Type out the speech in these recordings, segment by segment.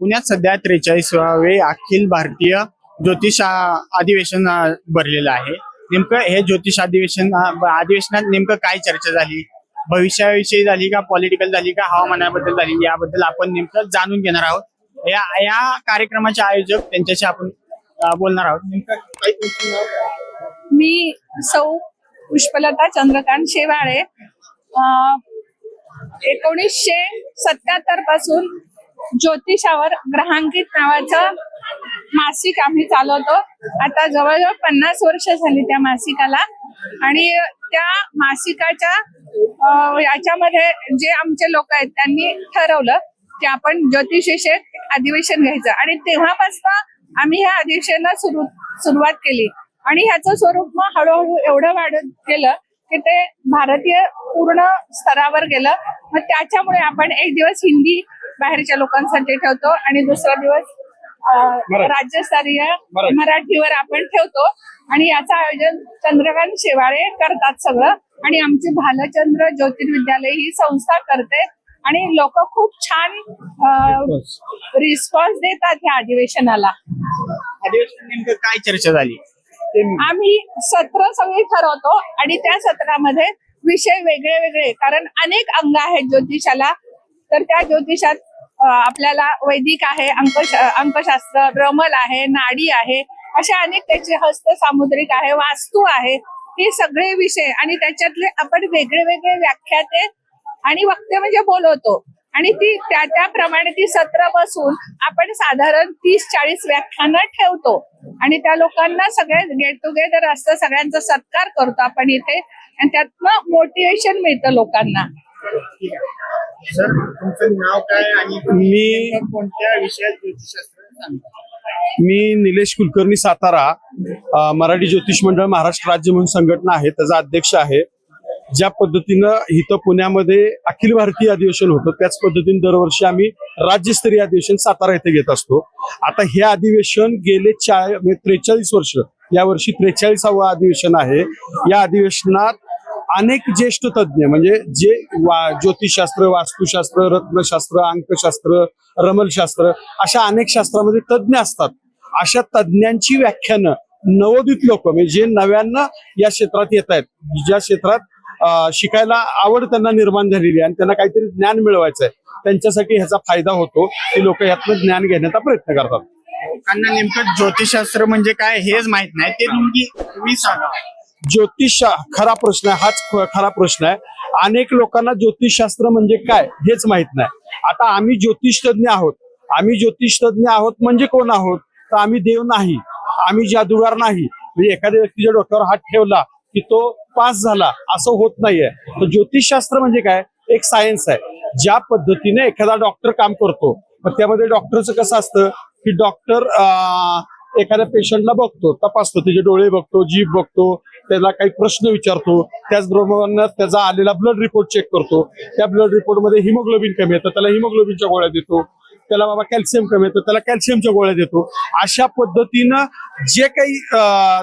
पुण्यात सध्या त्रेचाळीसावे अखिल भारतीय ज्योतिष अधिवेशन भरलेलं आहे. नेमकं हे ज्योतिष अधिवेशन अधिवेशनात नेमकं काय चर्चा झाली? भविष्याविषयी झाली का पॉलिटिकल झाली का हवामानाबद्दल झाली याबद्दल आपण नेमकं जाणून घेणार आहोत. या या कार्यक्रमाचे आयोजक त्यांच्याशी आपण बोलणार आहोत. नेमकं मी सौ पुष्पलता चंद्रकांत शेवाळे. एकोणीसशे सत्याहत्तरपासून ज्योतिषावर ग्रहांकित नावाचं मासिक आम्ही चालवतो. आता जवळजवळ पन्नास वर्ष झाली त्या मासिकाला. आणि त्या मासिकाच्या याच्यामध्ये जे आमचे लोक आहेत त्यांनी ठरवलं की आपण ज्योतिषविषयक अधिवेशन घ्यायचं. आणि तेव्हापासून आम्ही ह्या अधिवेशनाला सुरू सुरुवात केली. आणि ह्याचं स्वरूप मग हळूहळू एवढं वाढत गेलं की ते भारतीय पूर्ण स्तरावर गेलं. मग त्याच्यामुळे आपण एक दिवस हिंदी बाहेरच्या लोकांसाठी ठेवतो आणि दुसरा दिवस. राज्यस्तरीय मराठी. मराठीवर आपण ठेवतो. आणि याचं आयोजन चंद्रकांत शेवाळे करतात सगळं. आणि आमची भालचंद्र ज्योतिर्विद्यालय ही संस्था करते. आणि लोक खूप छान रिस्पॉन्स देतात ह्या अधिवेशनाला. अधिवेशन नेमकं काय चर्चा झाली? आम्ही सत्र सगळी ठरवतो आणि त्या सत्रामध्ये विषय वेगळे वेगळे. कारण अनेक अंग आहेत ज्योतिषाला. तर त्या ज्योतिषात आपल्याला वैदिक आहे अंकश अंकशास्त्र रमल आहे नाडी आहे अशा अनेक त्याचे हस्त सामुद्रिक आहे वास्तू आहे हे सगळे विषय आणि त्याच्यातले आपण वेगळे वेगळे व्याख्याते आणि वक्ते म्हणजे बोलवतो. आणि ती त्या त्याप्रमाणे ती सत्र बसून आपण साधारण तीस चाळीस व्याख्यानं ठेवतो. आणि त्या लोकांना सगळे गेट टुगेदर असतं सगळ्यांचा सत्कार करतो आपण इथे. आणि त्यातनं मोटिवेशन मिळतं लोकांना. सर तुमचं नाव काय आणि मी कोणत्या विषयात ज्योतिषशास्त्र मी निलेश कुलकर्णी सातारा मराठी ज्योतिष मंडळ महाराष्ट्र राज्य म्हणून संघटना आहे त्याचा अध्यक्ष आहे. ज्या पद्धतीनं इथं पुण्यामध्ये अखिल भारतीय अधिवेशन होतं त्याच पद्धतीने दरवर्षी आम्ही राज्यस्तरीय अधिवेशन सातारा येथे घेत असतो. आता हे अधिवेशन गेले चार त्रेचाळीस वर्ष यावर्षी त्रेचाळीसावं अधिवेशन आहे. या अधिवेशनात अनेक ज्येष्ठ तज्ज्ञ म्हणजे जे वा ज्योतिषशास्त्र वास्तुशास्त्र रत्नशास्त्र अंकशास्त्र रमलशास्त्र अशा अनेक शास्त्रामध्ये तज्ज्ञ असतात. अशा तज्ज्ञांची व्याख्यानं नवोदित लोक म्हणजे जे नव्यानं या क्षेत्रात येत आहेत ज्या क्षेत्रात शिकायला आवड त्यांना निर्माण झालेली आहे आणि त्यांना काहीतरी ज्ञान मिळवायचं आहे त्यांच्यासाठी ह्याचा फायदा होतो की लोक यातनं ज्ञान घेण्याचा प्रयत्न करतात. लोकांना नेमकं ज्योतिषशास्त्र म्हणजे काय हेच माहीत नाही. ते नेमकी तुम्ही सांगा. ज्योतिष खरा प्रश्न आहे हाच खरा प्रश्न आहे. अनेक लोकांना ज्योतिषशास्त्र म्हणजे काय हेच माहीत नाही. आता आम्ही ज्योतिषतज्ञ आहोत. आम्ही ज्योतिषतज्ञ आहोत म्हणजे कोण आहोत? तर आम्ही देव नाही. आम्ही जादूगार नाही. म्हणजे एखाद्या व्यक्तीच्या डोक्यावर हात ठेवला की तो पास झाला असं होत नाहीये. तर ज्योतिषशास्त्र म्हणजे काय? एक सायन्स आहे. ज्या पद्धतीने एखादा डॉक्टर काम करतो मग त्यामध्ये डॉक्टरचं कसं असतं? की डॉक्टर एखाद्या पेशंटला बघतो तपासतो. त्याचे डोळे बघतो जीभ बघतो त्याला काही प्रश्न विचारतो त्याचबरोबर त्याचा आलेला ब्लड रिपोर्ट चेक करतो. त्या ब्लड रिपोर्टमध्ये हिमोग्लोबिन कमी येतं त्याला हिमोग्लोबिनच्या गोळ्या देतो. त्याला बाबा कॅल्शियम कमी येतं त्याला कॅल्शियमच्या गोळ्या देतो. अशा पद्धतीनं जे काही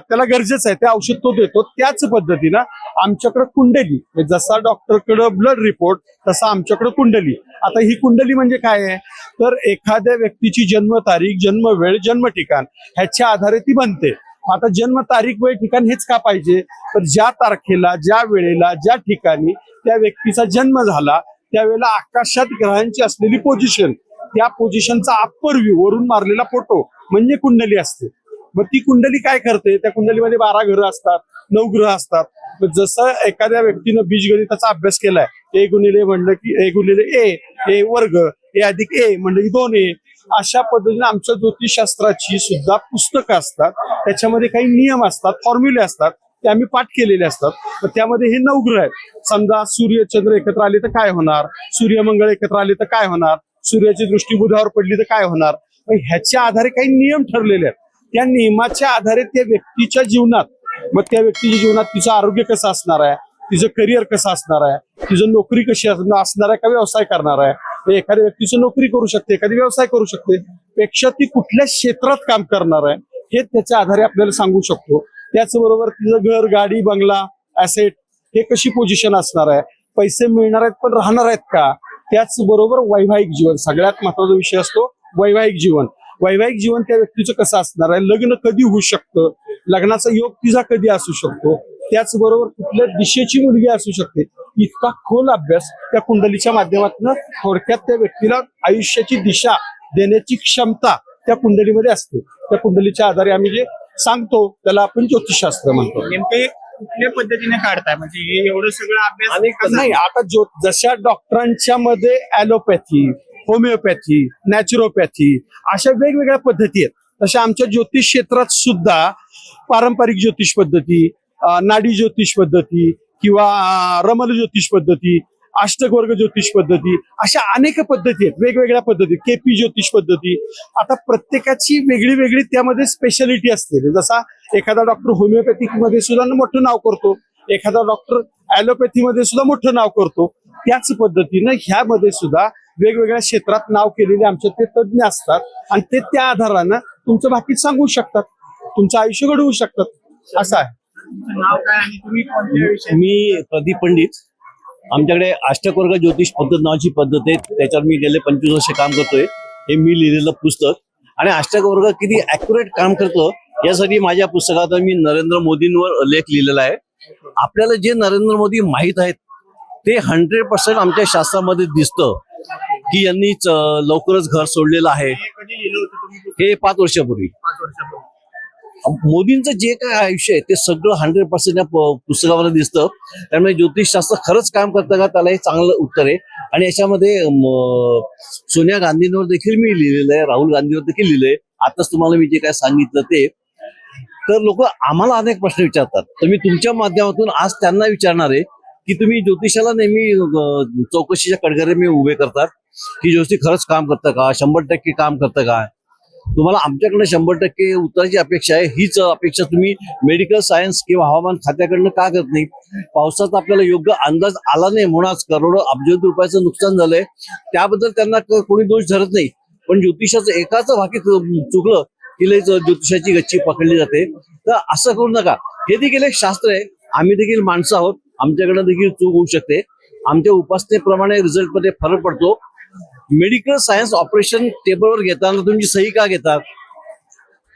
त्याला गरजेचं आहे ते औषध तो देतो. त्याच पद्धतीनं आमच्याकडे कुंडली म्हणजे जसा डॉक्टरकडे ब्लड रिपोर्ट तसा आमच्याकडे कुंडली. आता ही कुंडली म्हणजे काय आहे? तर एखाद्या व्यक्तीची जन्मतारीख जन्म वेळ जन्म ठिकाण ह्याच्या आधारे ती बनते. आता जन्म तारीख वेळ ठिकाण हेच का पाहिजे? तर ज्या तारखेला ज्या वेळेला ज्या ठिकाणी त्या व्यक्तीचा जन्म झाला त्यावेळेला आकाशात ग्रहांची असलेली पोझिशन त्या पोझिशनचा अप्पर व्ह्यू वरून मारलेला फोटो म्हणजे कुंडली असते. मग ती कुंडली काय करते? त्या कुंडलीमध्ये बारा ग्रह असतात नऊ ग्रह असतात. जसं एखाद्या व्यक्तीनं बीजगणिताचा अभ्यास केलाय ए गुणिले म्हणलं की ए गुणिले ए ए वर्ग ए अधिक ए म्हणलं की दोन ए अशा पद्धतीने आमच्या ज्योतिषशास्त्राची सुद्धा पुस्तकं असतात. त्याच्यामध्ये काही नियम असतात फॉर्म्युले असतात ते आम्ही पाठ केलेले असतात. त्यामध्ये हे नवग्रह आहेत. समजा सूर्य चंद्र एकत्र आले तर काय होणार? सूर्यमंगळ एकत्र आले तर काय होणार? सूर्याची दृष्टी बुधावर पडली तर काय होणार? मग ह्याच्या आधारे काही नियम ठरलेले आहेत. त्या नियमाच्या आधारे त्या व्यक्तीच्या जीवनात मग त्या व्यक्तीच्या जीवनात तिचं आरोग्य कसं असणार आहे? तिचं करिअर कसं असणार आहे? तिचं नोकरी कशी असणार असणार आहे का व्यवसाय करणार आहे? एखाद्या व्यक्तीचं नोकरी करू शकते एखादी व्यवसाय करू शकते पेक्षा ती कुठल्या क्षेत्रात काम करणार आहे हे त्याच्या आधारे आपल्याला सांगू शकतो. त्याचबरोबर तिचं घर गाडी बंगला ऍसेट हे कशी पोझिशन असणार आहे? पैसे मिळणार आहेत पण राहणार आहेत का? त्याचबरोबर वैवाहिक जीवन सगळ्यात महत्त्वाचा विषय असतो वैवाहिक जीवन. वैवाहिक जीवन त्या व्यक्तीचं कसं असणार आहे? लग्न कधी होऊ शकतं? लग्नाचा योग तिचा कधी असू शकतो? त्याचबरोबर कुठल्या दिशेची मुलगी असू शकते. इतका खोल अभ्यास त्या कुंडलीच्या माध्यमातून थोडक्यात त्या व्यक्तीला आयुष्याची दिशा देण्याची क्षमता त्या कुंडलीमध्ये असते. त्या कुंडलीच्या आधारे आम्ही जे सांगतो त्याला आपण ज्योतिषशास्त्र म्हणतो. नेमके कुठल्या पद्धतीने काढताय? म्हणजे हे एवढं सगळं अभ्यास? नाही आता जो जशा डॉक्टरांच्या मध्ये ॲलोपॅथी होमिओपॅथी नॅचरोपॅथी अशा वेगवेगळ्या पद्धती आहेत. तशा आमच्या ज्योतिष क्षेत्रात सुद्धा पारंपरिक ज्योतिष पद्धती नाडी ज्योतिष पद्धती किंवा रमल ज्योतिष पद्धती अष्टकवर्ग ज्योतिष पद्धती अशा अनेक पद्धती आहेत वेगवेगळ्या पद्धती केपी ज्योतिष पद्धती. आता प्रत्येकाची वेगळी वेगळी त्यामध्ये स्पेशालिटी असते. जसा एखादा डॉक्टर होमिओपॅथिकमध्ये सुद्धा मोठं नाव करतो एखादा डॉक्टर ॲलोपॅथी मध्ये सुद्धा मोठं नाव करतो. त्याच पद्धतीनं ह्यामध्ये सुद्धा वेगवेगळ्या क्षेत्रात नाव केलेले आमच्या ते तज्ज्ञ असतात आणि ते त्या आधारानं तुमचं बाकी सांगू शकतात. तुमचं आयुष्य घडवू शकतात. असं आहे. मी प्रदीप पंडित. आमच्याकडे अष्टकवर्ग ज्योतिष पद्धत नावाची पद्धत आहे. त्याच्यावर मी गेले पंचवीस वर्ष काम करतोय. हे मी लिहिलेलं पुस्तक. आणि अष्टकवर्ग किती अॅक्युरेट काम करतो यासाठी माझ्या पुस्तकात मी नरेंद्र मोदींवर लेख लिहिलेला आहे. आपल्याला जे नरेंद्र मोदी माहीत आहेत ते हंड्रेड पर्सेंट आमच्या शास्त्रामध्ये दिसतं. की यांनी लवकरच घर सोडलेलं आहे. हे पाच वर्षापूर्वी. मोदींचं जे काय आयुष्य आहे ते सगळं हंड्रेड पर्सेंट या प- पुस्तकामध्ये दिसतं. त्यामुळे ज्योतिषशास्त्र खरंच काम करतं का त्याला हे चांगलं उत्तर आहे. आणि याच्यामध्ये सोनिया गांधींवर देखील मी लिहिलेलं आहे राहुल गांधीवर देखील लिहिलंय. आताच तुम्हाला मी जे काय सांगितलं ते. तर लोक आम्हाला अनेक प्रश्न विचारतात. तर मी तुमच्या माध्यमातून आज त्यांना विचारणार आहे की तुम्ही ज्योतिषाला नेहमी चौकशीच्या कडगरे मी उभे करतात की ज्योतिष खरंच काम करतं का शंभर टक्के काम करतं का? तुम्हाला आमच्याकडनं शंभर टक्के उत्तराची अपेक्षा आहे. हीच अपेक्षा तुम्ही मेडिकल सायन्स किंवा हवामान खात्याकडनं का करत नाही? पावसाचा आपल्याला योग्य अंदाज आला नाही म्हणून आज करोडो अब्ज रुपयाचं नुकसान झालंय. त्याबद्दल त्यांना कोणी दोष धरत नाही. पण ज्योतिषाचं एकाच वाक्य चुकलं की लय ज्योतिषाची गच्ची पकडली जाते. तर असं करू नका. हे देखील एक शास्त्र आहे. आम्ही देखील माणसं आहोत. आमच्याकडनं देखील चूक होऊ शकते. आमच्या उपासनेप्रमाणे रिझल्टमध्ये फरक पडतो. मेडिकल सायन्स ऑपरेशन टेबलवर घेताना तुमची सही का घेतात?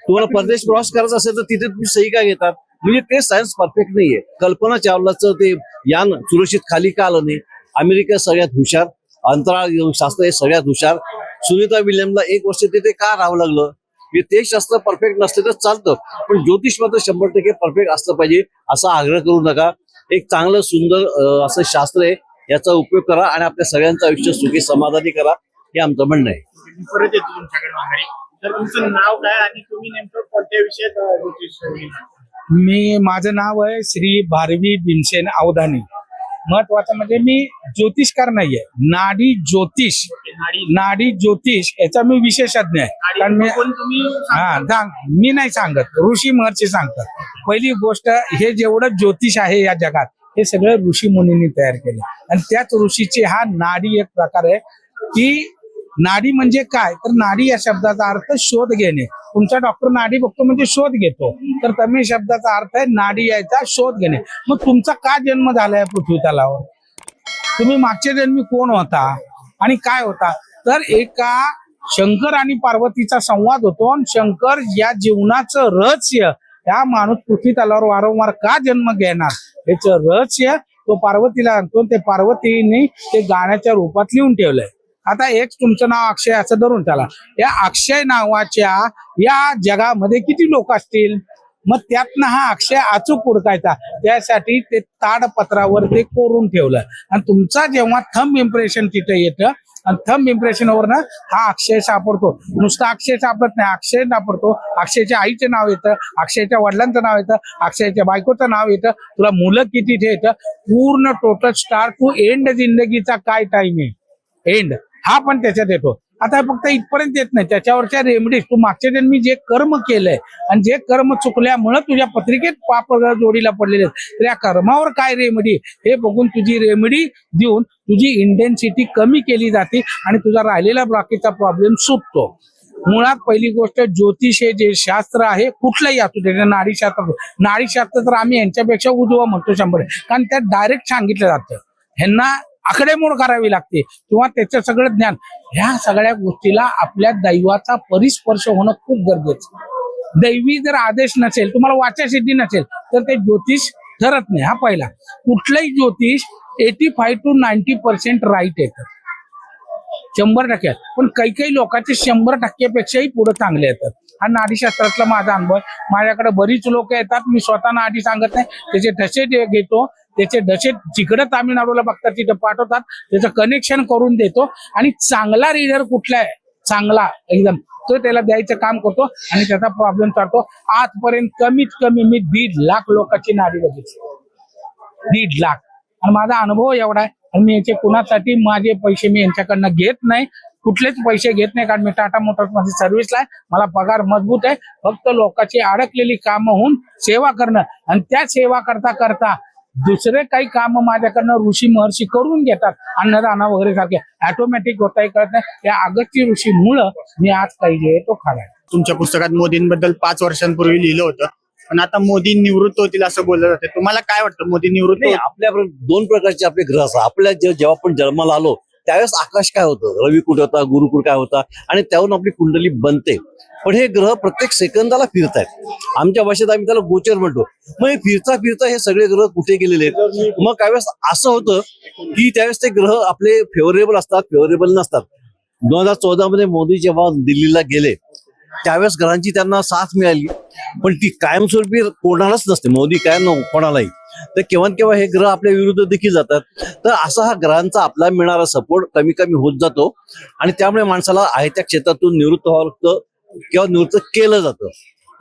तुम्हाला परदेश प्रवास करायचा असेल तर तिथे तुम्ही सही का घेतात? म्हणजे ते सायन्स परफेक्ट नाहीये. कल्पना चावलाचं ते यान सुरक्षित खाली का आलं नाही? अमेरिका सगळ्यात हुशार अंतराळ शास्त्र हे सगळ्यात हुशार. सुनीता विल्यमला एक वर्ष तिथे का राहावं लागलं? म्हणजे ते शास्त्र परफेक्ट नसते तर चालतं. पण ज्योतिष मात्र शंभर टक्के परफेक्ट असलं पाहिजे असा आग्रह करू नका. एक चांगलं सुंदर असं शास्त्र आहे. याचा उपयोग करा आणि आपल्या सगळ्यांचं आयुष्य सुखी समाधानी करा हे आमचं म्हणणं आहे. मी परत येतो तुमच्याकडे माघारी तर तुमचं नाव काय आणि तुम्ही नेमकं कोणत्या विषयात? मी माझं नाव आहे श्री भारवी भीमसेन अवधानी महत्वाचं म्हणजे मी ज्योतिषकार नाहीये. नाडी ज्योतिष. नाडी ज्योतिष. याचा मी विशेषज्ञ आहे. कारण मी नाडी कोण तुम्ही हा सांग. मी नाही सांगत. ऋषी महर्षी सांगतात. पहिली गोष्ट हे जेवढं ज्योतिष आहे या जगात हे सगळं ऋषी मुनींनी तयार केलं. आणि त्याच ऋषीचे हा नाडी एक प्रकार आहे की नाडी म्हणजे काय? तर नाडी या शब्दाचा अर्थ शोध घेणे. तुमचा डॉक्टर नाडी बघतो म्हणजे शोध घेतो. तर तमिळ शब्दाचा अर्थ आहे नाडी यायचा शोध घेणे. मग तुमचा का जन्म झालाय पृथ्वी तलावर तुम्ही मागच्या जन्मी कोण होता? आणि काय होता? तर एका शंकर आणि पार्वतीचा संवाद होतो. आणि शंकर या जीवनाचं रहस्य या माणूस पृथ्वी तलावर वारंवार का जन्म घेणार? याच रहस्य तो पार्वतीला आणतो ते पार्वतीने ते गाण्याच्या रूपात लिहून ठेवलंय. आता एक तुमचं नाव अक्षय असं धरून त्याला या अक्षय नावाच्या या जगामध्ये किती लोक असतील? मग त्यातनं हा अक्षय अचूक उडकायचा त्यासाठी ते ताडपत्रावर ते कोरून ठेवलं. आणि तुमचा जेव्हा थंब इम्प्रेशन तिथे येतं आणि थंब इम्प्रेशन वरनं हा अक्षय सापडतो. नुसता अक्षय सापडत नाही अक्षय सापडतो. अक्षयच्या आईचं नाव येतं अक्षयच्या वडिलांचं नाव येतं अक्षयच्या बायकोचं नाव येतं. तुला मुलं किती ते येतं? पूर्ण टोटल स्टार टू एंड जिंदगीचा काय टाइम आहे? एंड हा पण त्याच्यात येतो. आता फक्त इथपर्यंत येत नाही. त्याच्यावरच्या रेमेडीज तू मागच्या जन्मी जे कर्म केलंय आणि जे कर्म चुकल्यामुळं तुझ्या पत्रिकेत पाप जोडीला पडलेले तर या कर्मावर काय रेमेडी हे बघून तुझी रेमेडी देऊन तुझी इंटेन्सिटी कमी केली जाते आणि तुझा राहिलेला ब्लॉकेजचा प्रॉब्लेम सुटतो. मुळात पहिली गोष्ट ज्योतिष हे जे शास्त्र आहे कुठलंही असू दे नाडीशास्त्र नाडीशास्त्र तर आम्ही यांच्यापेक्षा उजवा म्हणतो शंभर. कारण त्यात डायरेक्ट सांगितलं जातं. ह्यांना आकडेमोड करावी लागते किंवा त्याचं सगळं ज्ञान. ह्या सगळ्या गोष्टीला आपल्या दैवाचा परिस्पर्श होणं खूप गरजेचं दैवी जर आदेश नसेल तुम्हाला वाचासिद्धी नसेल तर ते ज्योतिष ठरत नाही. हा पहिला. कुठलंही ज्योतिष eighty five to ninety percent right येतं. शंभर टक्के पण काही काही लोकांचे शंभर टक्क्यापेक्षाही पुढे चांगले येतात. हा नाडीशास्त्रातला माझा अनुभव माझ्याकडे बरीच लोक येतात. मी स्वतः नाडी सांगत नाही. त्याचे ठसे घेतो. त्याचे डसे जिकडे तामिळनाडूला बघतात तिथं पाठवतात त्याचं कनेक्शन करून देतो. आणि चांगला रीडर कुठला आहे? चांगला एकदम. तो त्याला द्यायचं काम करतो आणि त्याचा प्रॉब्लेम चालतो आजपर्यंत कमीत कमी मी दीड लाख लोकांची नाडी बघितली. दीड लाख. आणि माझा अनुभव एवढा आहे. आणि मी याचे कुणासाठी माझे पैसे मी यांच्याकडनं घेत नाही. कुठलेच पैसे घेत नाही कारण मी टाटा मोटर्समध्ये सर्व्हिसला आहे. मला पगार मजबूत आहे. फक्त लोकांची अडकलेली कामं होऊन सेवा करणं. आणि त्या सेवा करता करता दुसरे काही काम माझ्याकडनं ऋषी महर्षी करून घेतात अन्नदाना वगैरे सारखे. ऑटोमॅटिक होता कळत नाही. या अगस्ती ऋषी मुळे मी आज काही जे आहे तो खाला तुमच्या पुस्तकात मोदींबद्दल पाच वर्षांपूर्वी लिहिलं होतं. पण आता मोदी निवृत्त होतील असं बोललं जाते तुम्हाला काय वाटतं? मोदी निवृत्त? आपल्या दोन प्रकारचे आपले ग्रह असतात. आपल्या जे- जेव्हा आपण जन्माला आलो त्यावेळेस आकाश काय होतं? रवी कुठे होता? गुरु कुठे काय होता? आणि त्यावरून आपली कुंडली बनते. पण हे ग्रह प्रत्येक सेकंदाला फिरत आहेत आमच्या भाषेत आम्ही त्याला गोचर म्हणतो. मग हे फिरता फिरता हे सगळे ग्रह कुठे गेलेले आहेत? मग काही वेळेस असं होतं की त्यावेळेस ते ग्रह आपले फेवरेबल असतात फेवरेबल नसतात. दोन हजार चौदा मध्ये मोदी जेव्हा दिल्लीला गेले त्यावेळेस ग्रहांची त्यांना साथ मिळाली. पण ती कायमस्वरूपी कोणालाच नसते. मोदी काय न कोणालाही. तर केव्हा केव्हा हे ग्रह आपल्या विरुद्ध देखील जातात. तर असा हा ग्रहांचा आपला मिळणारा सपोर्ट कमी कमी होत जातो. आणि त्यामुळे माणसाला आहे त्या क्षेत्रातून निवृत्त व्हावं लागतं. किंवा निवृत्त केलं जातं.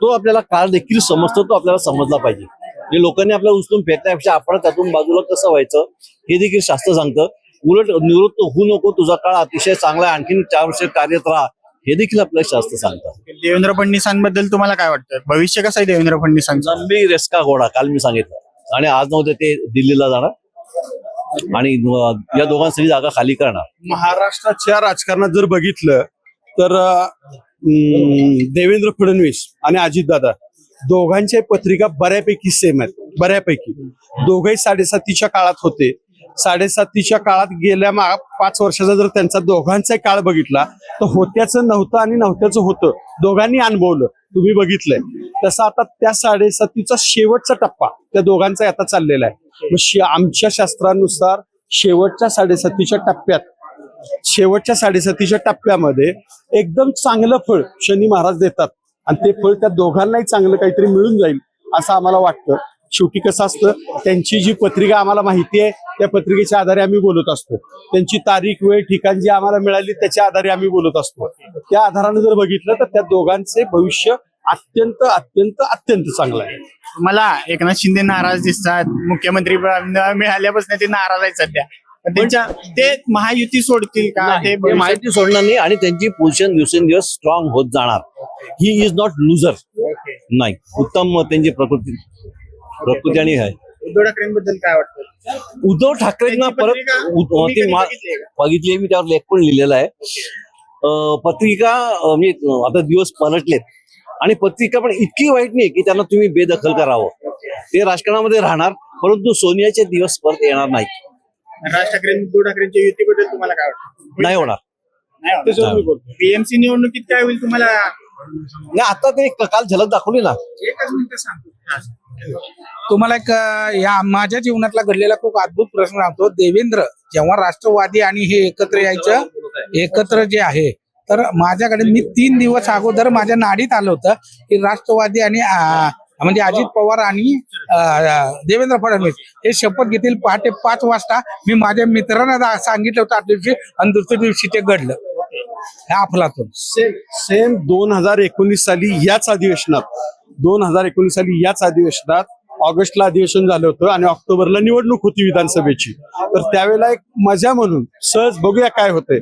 तो आपल्याला काळ देखील समजतो तो आपल्याला समजला पाहिजे. म्हणजे लोकांनी आपल्याला उचलून फेकण्यापेक्षा आपण त्यातून बाजूला कसं व्हायचं हे देखील शास्त्र सांगतं. उलट निवृत्त होऊ नको तुझा काळ अतिशय चांगला आहे आणखीन चार वर्ष कार्यरत राहा. हे देखील आपल्याला शास्त्र सांगतं. देवेंद्र फडणवीसांबद्दल तुम्हाला काय वाटतं? भविष्य कसं आहे देवेंद्र फडणवीसांचं? लंबी रेस्का घोडा काल मी सांगितलं. आणि आज नव्हते ते दिल्लीला जाणार. आणि या दोघांसाठी जागा खाली करणार. महाराष्ट्राच्या राजकारणात जर बघितलं तर देवेंद्र फडणवीस आणि अजितदादा दोघांच्या पत्रिका बऱ्यापैकी सेम आहेत. बऱ्यापैकी. दोघंही साडेसातीच्या काळात होते. साडेसातीच्या काळात गेल्या मा पाच वर्षाचा जर त्यांचा दोघांचा काळ बघितला तर होत्याचं नव्हतं आणि नव्हत्याचं होतं. दोघांनी अनुभवलं. तुम्ही बघितलंय. तसं आता त्या साडेसातीचा शेवटचा टप्पा त्या दोघांचा आता चाललेला आहे. मग आमच्या शास्त्रानुसार शेवटच्या साडेसातीच्या टप्प्यात शेवटच्या साडेसातीच्या टप्प्यामध्ये एकदम चांगलं फळ शनी महाराज देतात. आणि ते फळ त्या दोघांनाही चांगलं काहीतरी मिळून जाईल असं आम्हाला वाटतं. शेवटी कसं असतं त्यांची जी पत्रिका आम्हाला माहिती आहे त्या पत्रिकेच्या आधारे आम्ही बोलत असतो. त्यांची तारीख वेळ ठिकाण जी आम्हाला मिळाली त्याच्या आधारे आम्ही बोलत असतो. त्या आधाराने जर बघितलं तर त्या दोघांचे भविष्य अत्यंत अत्यंत अत्यंत चांगलं आहे. मला एकनाथ शिंदे नाराज दिसतात. मुख्यमंत्री मिळाल्यापासून ते नाराज आहेत सध्या. त्यांच्या ते महायुती सोडतील का? ते माहिती सोडणार नाही आणि त्यांची पोझिशन दिवसेंदिवस स्ट्रॉंग होत जाणार. ही इज नॉट लुझर नाही. उत्तम त्यांची प्रकृती प्रकृती आणि आहे उद्धव ठाकरेंबद्दल काय वाटतं? उद्धव ठाकरेंना परत बघितली मी त्यावर लेख पण लिहिलेला आहे. पत्रिका म्हणजे आता दिवस पलटलेत. आणि पत्रिका पण इतकी वाईट नाही की त्यांना तुम्ही बेदखल करावं. ते राजकारणामध्ये राहणार परंतु सोनियाचे दिवस परत येणार नाही राज ठाकरे उद्धव ठाकरेंच्या युतीबद्दल तुम्हाला काय वाटतं? नाही होणार. त्याच्यावर मी बोलतो बीएमसी निवडणुकीत काय होईल तुम्हाला? नाही आता ते काल झलक दाखवली ना. एकच मिनिट सांगतो. तुम्हाला एक या माझ्या जीवनातला घडलेला खूप अद्भुत प्रश्न सांगतो. देवेंद्र जेव्हा राष्ट्रवादी आणि हे एकत्र यायचं एकत्र जे आहे तर माझ्याकडे मी तीन दिवस अगोदर माझ्या नाडीत आलं होतं की राष्ट्रवादी आणि म्हणजे अजित पवार आणि देवेंद्र फडणवीस हे शपथ घेतील पहाटे पाच वाजता. मी माझ्या मित्रांना सांगितलं होतं आदल्या दिवशी आणि दुसऱ्या दिवशी ते घडलं. हे अफलातून. सेम सेम दोन हजार एकोणीस साली याच अधिवेशनात दोन हजार एकोणीस साली याच अधिवेशनात ऑगस्टला अधिवेशन झालं होतं आणि ऑक्टोबरला निवडणूक होती विधानसभेची. तर त्यावेळेला एक मजा म्हणून सहज बघूया काय होतंय.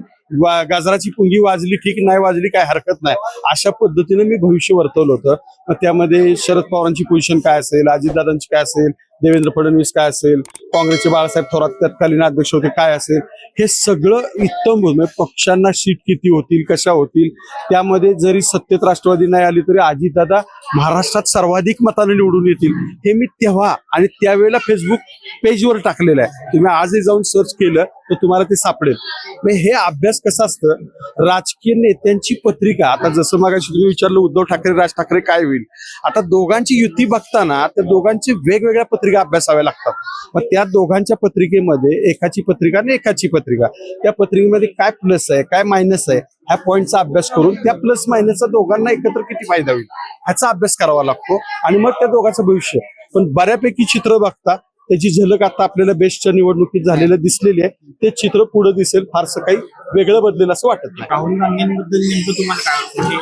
गाजराची पुंगी वाजली ठीक नाही वाजली काय हरकत नाही. अशा पद्धतीने मी भविष्य वर्तवलं होतं. मग त्यामध्ये शरद पवारांची पोझिशन काय असेल अजितदादांची काय असेल देवेंद्र फडणवीस काय असेल काँग्रेसचे बाळासाहेब थोरात तत्कालीन अध्यक्ष होते काय असेल हे सगळं इतम म्हणजे पक्षांना सीट किती होतील कशा होतील त्यामध्ये जरी सत्तेत राष्ट्रवादी नाही आली तरी अजितदादा महाराष्ट्रात सर्वाधिक मताने निवडून येतील. हे मी तेव्हा आणि त्यावेळेला फेसबुक पेजवर टाकलेलं आहे. तुम्ही आजही जाऊन सर्च केलं तर तुम्हाला ते सापडेल. मग हे अभ्यास कसा असतं? राजकीय नेत्यांची पत्रिका आता जसं मागाशी तुम्ही विचारलं उद्धव ठाकरे राज ठाकरे काय होईल? आता दोघांची युती बघताना त्या दोघांचे वेगवेगळ्या पत्रिका अभ्यासाव्या लागतात. मग त्या दोघांच्या पत्रिकेमध्ये एकाची पत्रिका आणि एकाची पत्रिका. त्या पत्रिकेमध्ये काय प्लस आहे काय मायनस आहे ह्या पॉईंटचा अभ्यास करून त्या प्लस मायनसचा दोघांना एकत्र किती फायदा होईल? ह्याचा अभ्यास करावा लागतो आणि मग त्या दोघांचं भविष्य. पण बऱ्यापैकी चित्र बघता त्याची झलक आता आपल्याला बेस्टच्या निवडणुकीत झालेलं दिसलेली आहे. ते चित्र पुढे दिसेल फारसं काही वेगळं बदलेल असं वाटत नाही. राहुल गांधींबद्दल नेमकं तुम्हाला काय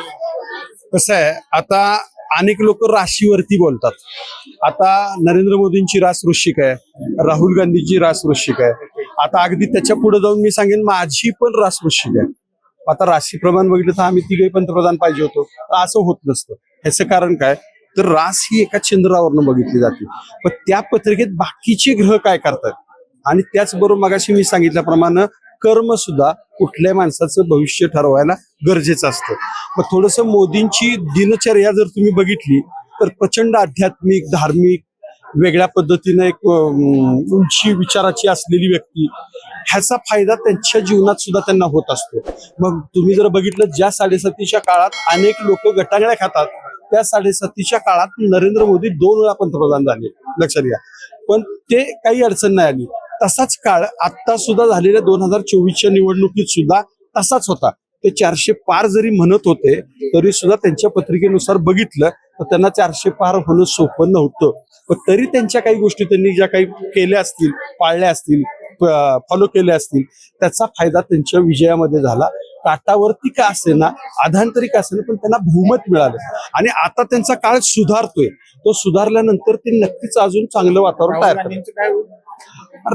कसं आहे आता अनेक लोक राशीवरती बोलतात. आता नरेंद्र मोदींची रास वृश्चिक आहे. राहुल गांधीची रास वृश्चिक आहे. आता अगदी त्याच्या पुढे जाऊन मी सांगेन माझी पण रास वृश्चिक आहे. आता राशीप्रमाण बघितलं तर आम्ही तिघही पंतप्रधान पाहिजे होतो. तर असं होत नसतं. ह्याचं कारण काय? तर रास ही एका चंद्रावरनं बघितली जाते. पण त्या पत्रिकेत बाकीचे ग्रह काय करतात? आणि त्याचबरोबर मगाशी मी सांगितल्याप्रमाणे कर्म सुद्धा कुठल्याही माणसाचं भविष्य ठरवायला गरजेचं असतं. मग थोडस मोदींची दिनचर्या जर तुम्ही बघितली तर प्रचंड आध्यात्मिक धार्मिक वेगळ्या पद्धतीने एक उंची विचाराची असलेली व्यक्ती ह्याचा फायदा त्यांच्या जीवनात सुद्धा त्यांना होत असतो. मग तुम्ही जर बघितलं ज्या साडेसातीच्या काळात अनेक लोक गटांगळ्या खातात त्या साडेसातीच्या काळात नरेंद्र मोदी दोन वेळा पंतप्रधान झाले. लक्षात घ्या. पण ते काही अडचण नाही आली. तसाच काळ आता सुद्धा झालेल्या दोन हजार चोवीसच्या निवडणुकीत सुद्धा तसाच होता. ते चारशे पार जरी म्हणत होते तरी सुद्धा त्यांच्या पत्रिकेनुसार बघितलं तर त्यांना चारशे पार होणं सोपं नव्हतं. पण तरी त्यांच्या काही गोष्टी त्यांनी ज्या काही केल्या असतील पाळल्या असतील फॉलो केल्या असतील त्याचा फायदा त्यांच्या विजयामध्ये झाला. काटावरती का असेना आधांतरी का असेना पण त्यांना बहुमत मिळालं. आणि आता त्यांचा काळ सुधारतोय. तो सुधारल्यानंतर ते नक्कीच अजून चांगलं वातावरण तयार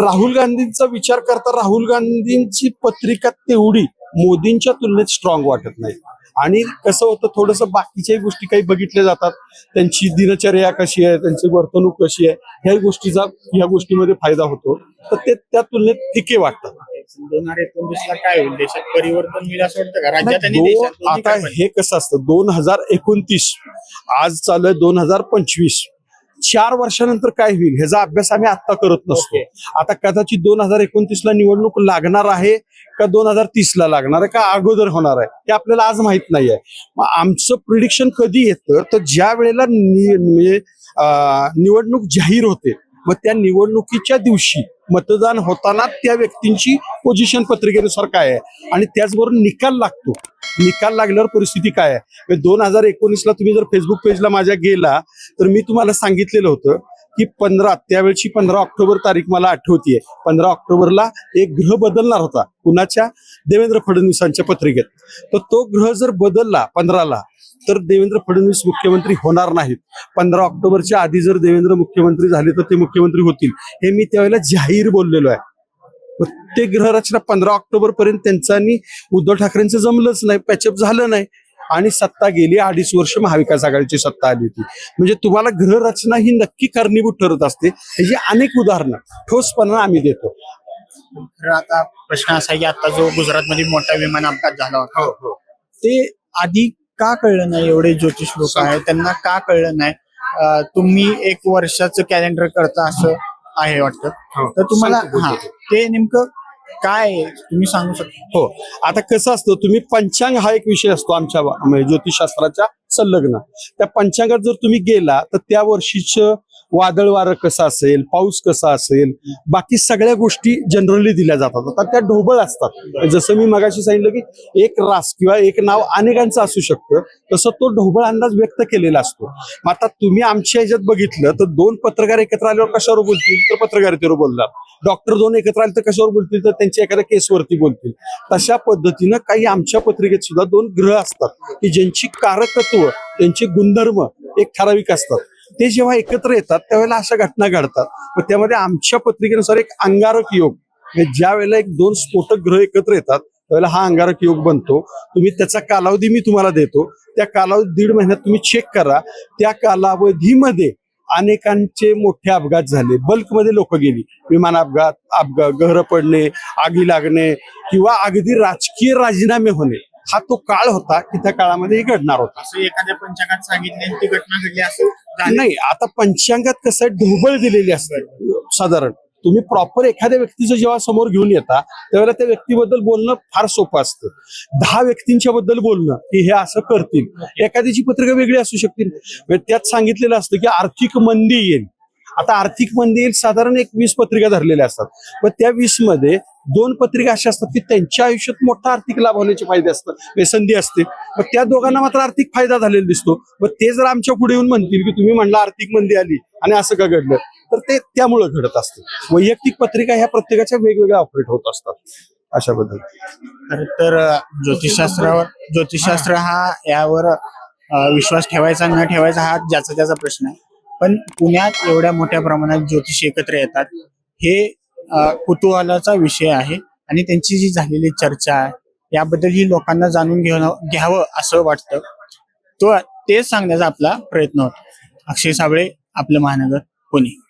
राहुल गांधींचा विचार करता राहुल गांधींची पत्रिका तेवढी मोदींच्या तुलनेत स्ट्रॉंग वाटत नाही. आणि कसं होतं थोडस बाकीच्याही गोष्टी काही बघितल्या जातात. त्यांची दिनचर्या कशी आहे त्यांची वर्तणूक कशी आहे ह्या गोष्टीचा ह्या गोष्टीमध्ये फायदा होतो. तर ते त्या तुलनेत फिके वाटतात. दोन हजार एकोणतीस ला काय होईल? देशात परिवर्तन होईल असं वाटतं का? राज्यात आणि दोन- देशात दोन्ही आता? हे कसं असतं? दोन हजार एकोणतीस आज चालू आहे दोन हजार पंचवीस. चार वर्षानंतर काय होईल? ह्याचा अभ्यास आम्ही आता करत नसतो. आता कदाचित दोन हजार एकोणतीस ला निवडणूक लागणार आहे का दोन हजार तीस ला लागणार आहे का अगोदर होणार आहे? हे आपल्याला आज माहीत नाही आहे. मग आमचं प्रिडिक्शन कधी येतं? तर ज्या वेळेला म्हणजे, निवडणूक जाहीर होते मग त्या निवडणुकीच्या दिवशी मतदान होताना त्या व्यक्तींची पोझिशन पत्रिकेनुसार काय आहे? आणि त्याचबरोबर निकाल लागतो. निकाल लागल्यावर परिस्थिती काय आहे? दोन हजार एकोणीसला तुम्ही जर फेसबुक पेजला माझ्या गेला तर मी तुम्हाला सांगितलेलं होतं की पंधरा त्यावेळची पंधरा ऑक्टोबर तारीख मला आठवतीये. पंधरा ऑक्टोबरला एक ग्रह बदलणार होता. कुणाच्या? देवेंद्र फडणवीसांच्या पत्रिकेत. तर तो ग्रह जर बदलला पंधराला तर देवेंद्र फडणवीस मुख्यमंत्री होणार नाहीत. पंधरा ऑक्टोबरच्या आधी जर देवेंद्र मुख्यमंत्री झाले तर ते मुख्यमंत्री होतील. हे मी त्यावेळेला जाहीर बोललेलो आहे. मग ते ग्रहरचना पंधरा ऑक्टोबर पर्यंत त्यांचानी उद्धव ठाकरेंचं जमलंच नाही. पॅचअप झालं नाही. आणि सत्ता गेली अडीच वर्ष महाविकास आघाडीची सत्ता आली होती. म्हणजे तुम्हाला ग्रहरचना ही नक्की कारणीभूत ठरत असते. ह्याची अनेक उदाहरणं ठोसपणा आम्ही देतो. तर आता प्रश्न असा आहे की आता जो गुजरातमध्ये मोठा विमान अपघात झाला होता ते आधी का कळलं नाही? एवढे ज्योतिष लोक आहेत त्यांना का कळलं नाही? तुम्ही एक वर्षाचं कॅलेंडर करता असं आहे वाटतं. तर तुम्हाला हा. ते नेमकं काय तुम्ही सांगू शकता हो. आता कसं असतं तुम्ही पंचांग हा एक विषय असतो आमच्या म्हणजे ज्योतिषशास्त्राच्या संलग्न. त्या पंचांगात जर तुम्ही गेला तर त्या वर्षीचं वादळ वारं कसं असेल पाऊस कसा असेल बाकी सगळ्या गोष्टी जनरली दिल्या जातात. आता त्या ढोबळ असतात. जसं मी मगाशी सांगितलं की एक रास किंवा एक नाव अनेकांचं असू शकतं तसं तो ढोबळ अंदाज व्यक्त केलेला असतो. मग आता तुम्ही आमच्या ह्याच्यात बघितलं तर दोन पत्रकार एकत्र आल्यावर कशावर बोलतील? तर पत्रकारितेवर बोलणार. डॉक्टर दोन एकत्र आले तर कशावर बोलतील? तर त्यांच्या एखाद्या केसवरती बोलतील. तशा पद्धतीनं काही आमच्या पत्रिकेत सुद्धा दोन ग्रह असतात की ज्यांची कारकत्व त्यांचे गुणधर्म एक ठराविक असतात. ते जेव्हा एकत्र येतात त्यावेळेला अशा घटना घडतात. मग त्यामध्ये आमच्या पत्रिकेनुसार एक अंगारक योग. म्हणजे ज्या वेळेला एक दोन स्फोटक ग्रह एकत्र येतात त्यावेळेला हा अंगारक योग बनतो. तुम्ही त्याचा कालावधी मी तुम्हाला देतो. त्या कालावधी दीड महिन्यात तुम्ही चेक करा. त्या कालावधीमध्ये अनेकांचे मोठे अपघात झाले. बल्कमध्ये लोक गेली. विमान अपघात अपघात गहर पडणे आगी लागणे किंवा अगदी राजकीय राजीनामे होणे. हा तो काळ होता की त्या काळामध्ये हे घडणार होता. असं एखाद्या पंचांगात सांगितले ती घटना घडली असं नाही आता पंचांगात कसं ढोबळ दिलेली असते साधारण. तुम्ही प्रॉपर एखाद्या व्यक्तीचं जेव्हा समोर घेऊन येता त्यावेळेला त्या व्यक्तीबद्दल बोलणं फार सोपं असतं. दहा व्यक्तींच्या बद्दल बोलणं की हे असं करतील. एखाद्याची पत्रिका वेगळी असू शकतील. म्हणजे त्यात सांगितलेलं असतं की आर्थिक मंदी येईल. आता आर्थिक मंदी येईल साधारण एक वीस पत्रिका धरलेल्या असतात. पण त्या वीसमध्ये दोन पत्रिका अशा असतात की त्यांच्या आयुष्यात मोठा आर्थिक लाभ होण्याचे फायदे असतात म्हणजे संधी असते. मग त्या दोघांना मात्र आर्थिक फायदा झालेला दिसतो. मग ते जर आमच्या पुढे येऊन म्हणतील की तुम्ही म्हणला आर्थिक मंदी आली आणि असं का घडलं तर ते त्यामुळे घडत असतं. वैयक्तिक पत्रिका ह्या प्रत्येकाच्या वेगवेगळ्या ऑपरेट होत असतात. अशा बद्दल तर ज्योतिषशास्त्रावर ज्योतिषशास्त्र हा यावर विश्वास ठेवायचा न ठेवायचा हा ज्याचा त्याचा प्रश्न आहे. पण पुण्यात एवढ्या मोठ्या प्रमाणात ज्योतिष एकत्र येतात हे कुतूहलाचा विषय आहे आणि त्यांची जी झालेली चर्चा आहे याबद्दल ही लोकांना जाणून घेणं घ्यावं असं वाटतं. तो तेच सांगण्याचा आपला प्रयत्न होता. अक्षय साबळे आपलं महानगर पुणे.